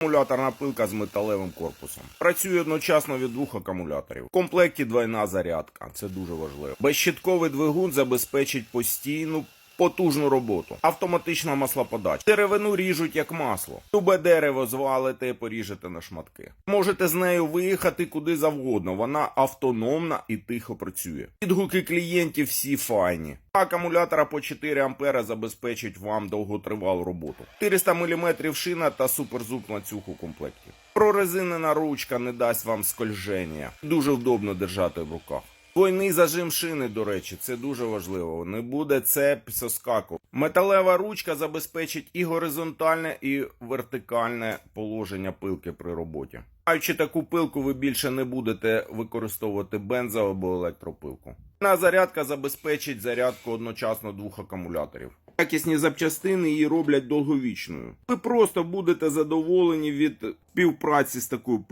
Акумуляторна пилка з металевим корпусом. Працює одночасно від двох акумуляторів. В комплекті двойна зарядка. Це дуже важливо. Безщитковий двигун забезпечить постійну. Потужну роботу, автоматична маслоподача. Деревину ріжуть як масло. Любе дерево звалите, поріжете на шматки. Можете з нею виїхати куди завгодно. Вона автономна і тихо працює. Відгуки клієнтів всі файні. Акумулятора по 4 ампера забезпечить вам довготривалу роботу. 400 мм шина та суперзуб ланцюг у комплекті. Прорезинена ручка не дасть вам скольження. Дуже вдобно держати в руках. Двойний зажим шини, до речі, це дуже важливо. Не буде цеп соскаку. Металева ручка забезпечить і горизонтальне, і вертикальне положення пилки при роботі. Маючи таку пилку, ви більше не будете використовувати бензо або електропилку. На зарядка забезпечить зарядку одночасно двох акумуляторів. Якісні запчастини її роблять довговічною. Ви просто будете задоволені від співпраці з такою пилкою.